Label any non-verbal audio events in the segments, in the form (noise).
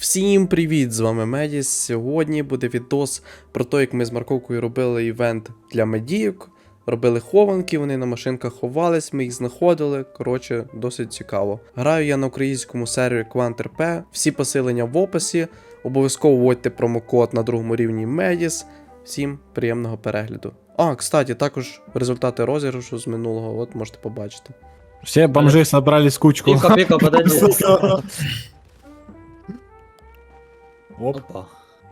Всім привіт! З вами Медіс. Сьогодні буде відос про те, як ми з Марковкою робили івент для медійок. Робили хованки, вони на машинках ховались, ми їх знаходили. Коротше, досить цікаво. Граю я на українському сервері QuantRP. Всі посилення в описі. Обов'язково вводьте промокод на другому рівні Медіс. Всім приємного перегляду. А, кстати, також результати розіграшу з минулого, от можете побачити. Все бомжи собрались кучку. Пика, пика, подойди. (laughs) (laughs) Оп. Опа.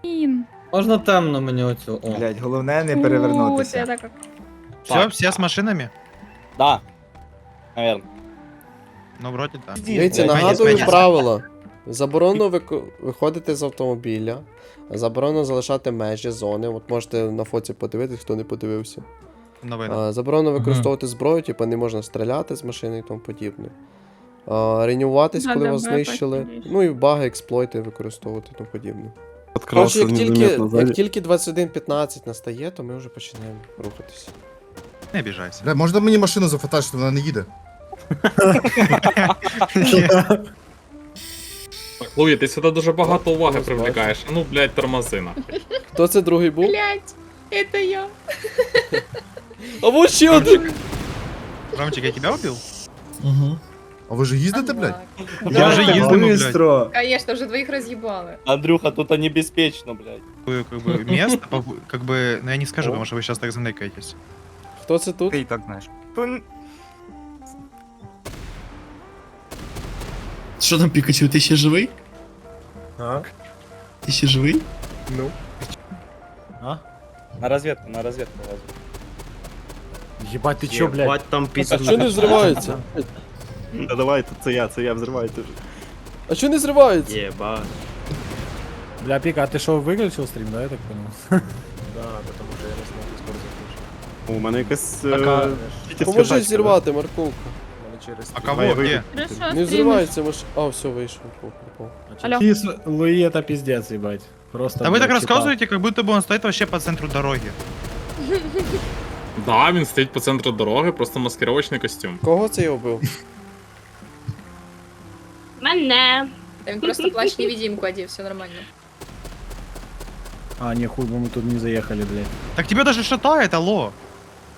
Блін. Можна темно мені оцю. О. Блять, головне не це перевернутися. так. Все, все с машинами? Да. Наверное. Ну, вроде да. Дивіться, нагадую Медіс. правила. Заборонено вик- виходити з автомобіля, заборонено залишати межі зони. От можете на фоці подивитись, хто не подивився. Новина. А, заборонено використовувати зброю, типу не можна стріляти з машини і тому подібне. А, ренюватись, коли вас Б знищили. Ну і баги, експлойти використовувати і тому подібне. Коротше, як тільки, незаметно як сзади. тільки 21.15 настає, то ми вже починаємо рухатися. Не обижайся. Бля, можна мені машину зафотачити, вона не їде. Луї, ти сюди дуже багато уваги Зараз привлікаєш. Ну, блядь, тормози нахуй. Хто це другий був? Блять, это я. А вот ще один! Ромчик, я тебя убил? А ви ж їздите, блядь? Я вже їздимо, блядь. Быстро. Конечно, вже двоих разъебали. Андрюха, тут они беспечно, блядь. Такое, Как бы место, по- как бы, ну я не скажу, потому что вы сейчас так заныкаетесь. Хто це тут? Ти і так знаєш. Що там, Пікачу, ти ще живий? А? Ти ще живий? Ну. На разведку, на разведку лазу. Ебать, ты чё, блядь? там А чого не взривається? (laughs) Та давай, це я, це я взриваю теж. А чого не зривається? Єба. Бля, Пика, а ты что, выключил стрим, да, я так понял? (laughs) У мене якась. Так, а- е, читерська Поможи тачка, зірвати, Морковка. А кого? Давай, Где? Хорошо, Не стрімиш. взривається маш... А, все, вийшов. О, прикол. Алло. Луи, Луи это пиздец, ебать. Просто, Да вы так блядь, типа- рассказываете, как будто бы он стоит вообще по центру дороги. (laughs) Да, він стоїть по центру дороги, просто маскировочний костюм. Кого це я вбив? Мене. Та він просто плащ (laughs) невидимку одів, все нормально. А, не хуй, бы мы тут не заехали, блядь. Так тебя даже шатает, алло.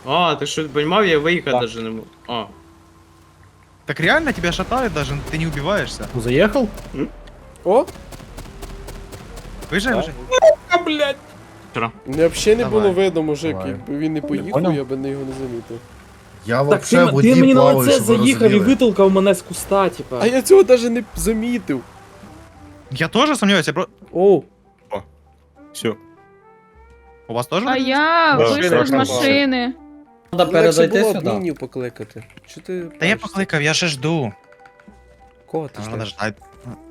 А, ти що понімав, я виїхати Так. даже не можу. А. Так реально тебя шатает даже, ты не убиваешься. Ну, заехал? О, Выезжай, Да. выезжай. не взагалі не було Давай. видно, мужик. Давай. Якби він не поїхав, понял? я би не його не замітив. Я вообще в воді плаваю, щоб ви розуміли. витолкав мене з куста, типа. А я цього навіть не замітив. Я тоже сомневаюсь, я про... О, Все. У вас тоже? А я Да. вийшла з Машина машини. Треба легше перезайти було сюди. покликати. Чи ти... Да я покликав, я ще жду. Кого ти Треба ждеш? ждать.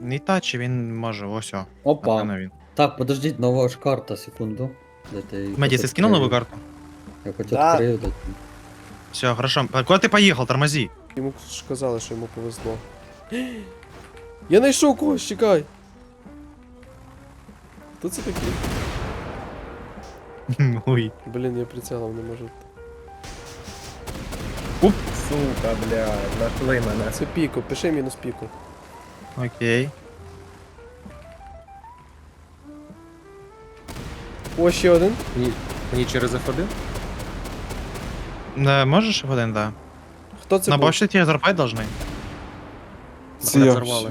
Не тачі, він може, ось о. Опа. Напевно, він. Так, подождіть, нова ж карта, секунду. Дайте я її Медіс, хоч ти скинув нову карту? Я хоч Да. відкрию, дайте. Все, хорошо. Куда ты поехал? Тормози. Йому ж казали, що йому повезло. (gasps) Я знайшов когось, чекай. Хто це такий? Ой. Блін, я прицелом не можу. Сука, бля, нашли мене. Це піко, пиши мінус піку. Окей. О, ще один. Мені через F1? Да, можешь в один, да. Хто це На був? башне тебе зарпать должны? Це я. взорвали.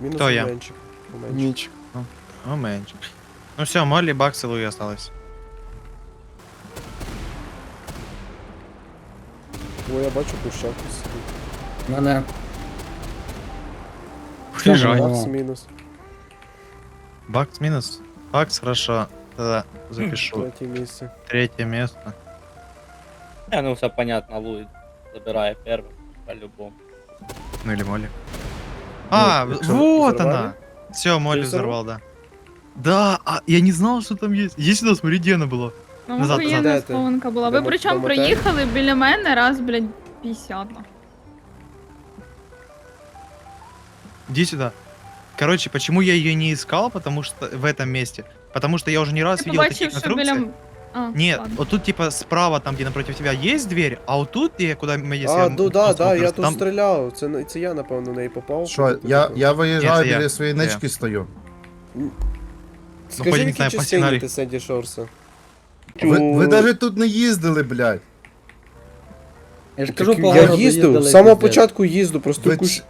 Мінус Хто я? Оменчик. Оменчик. Ну, меньше. Ну все, Молли, Бакс и Луи осталось. О, я бачу кущак ось сидить. Мене. Лежать. Макс мінус. Бакс минус. Бакс, хорошо. Тогда запишу. Третє місце. Третье место. Не, ну все понятно, Луи забирая первым, по-любому. Ну или Молли. А, Ну, что, вот взорвали? она. Все, Молли Ты взорвал? взорвал, да. Да, а я не знал, что там есть. Иди сюда, смотри, где она была. Ну, Назад, приємна назад. схованка була. Ви Домо- причому домотай. приїхали біля мене раз, блядь, 50. Иди сюда. Короче, почему я ее не искал, потому что в этом месте? Потому что я уже не раз Я видел такие побачив, що біля... конструкции. А, Нет, ладно. вот тут типа справа, там где напротив тебя есть дверь, а вот тут, где, куда мы если А, я ну да, просто да, я просто тут там- стріляв. Це, це я, напевно, в неї попав. Що, я, я Ні, виїжджаю це я. біля своєї Це я. нички стою. Скажи, хоть в не якій знаю, по частині сценарію. ти Сенді Шорса? Ви, ви навіть тут не їздили, блядь. Я ж кажу, Так по я городу їздив, їздили, з самого пиздец. початку їздив, просто Ви в кущ... ч-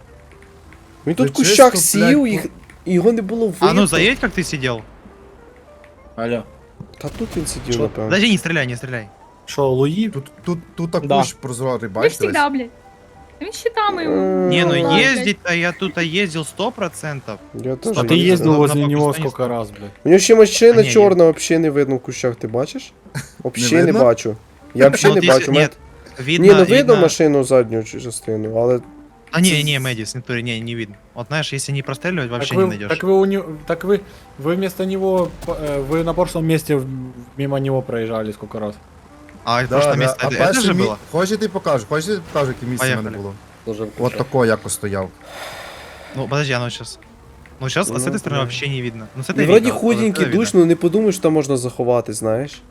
Він тут ви в кущах чисто, блядь, сів, по- їх... і його не було видно. А ну заедь, как ты сидел. Алло. Та тут він сидів, Що? напевно. Подожди, не стреляй, не стреляй. Що, Луї? Тут, тут, тут так Да. прозорий, Він бачите? всегда, блядь. Він щитами йому. Не, ну Ладно. ездить-то я тут ездил сто процентов. Я теж. А ти їздив їздив возле нього скільки раз, блядь. У нього ще машина А, ні, чорна, взагалі не видно в кущах, ти бачиш? (laughs) Взагалі не, видно? бачу. Я взагалі не бачу. Нет, видно, Ні, ну видно видно- машину задню частину, але А не, не, Мэдис, не, тури, не, не видно. Вот знаешь, если не простреливать, вообще так не вы, найдешь. так вы у него, так вы, вы вместо него, э, вы на прошлом месте в- мимо него проезжали сколько раз. А в Да, прошлом да. месте А это, это перше же мі- было? Хочеш я тобі покажу, хочеш я тобі покажу, яке місце в мене Поїхали. було. Дуже в От кущах. тако яко стояв. Ну, подожди, оно сейчас. Ну, сейчас Ну, с этой стороны да. вообще не видно. Ну, с этой ну, вроді видно, худенький, вот это видно. душно, не подумай, що там можна заховати, знаєш.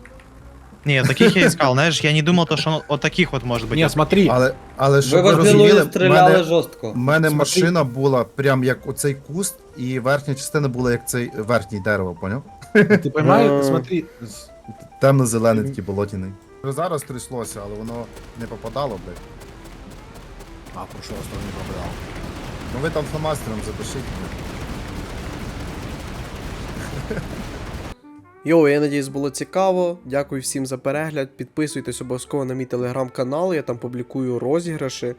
Не, таких я искал, знаешь, я не думал, то, что он вот таких вот может быть. Не, смотри, Але, але Ви щоб ви возле Луї розуміли, в стріляли мене, жорстко. в мене Смотри. машина була прям як оцей куст, і верхня частина була як цей верхній дерево, поняв? ты понимаешь, Ну. смотри, Темно-зелений такий болотяний. Зараз тряслося, але воно не попадало, блядь. а, прошлый раз тоже не попадал. Ну ви там фломастером запишіть. блядь. Йоу, я надіюсь, було цікаво. Дякую всім за перегляд. Підписуйтесь обов'язково на мій телеграм-канал, я там публікую розіграші.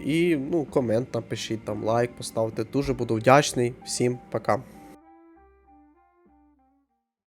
І ну, комент напишіть, там лайк поставте. Дуже буду вдячний. Всім пока.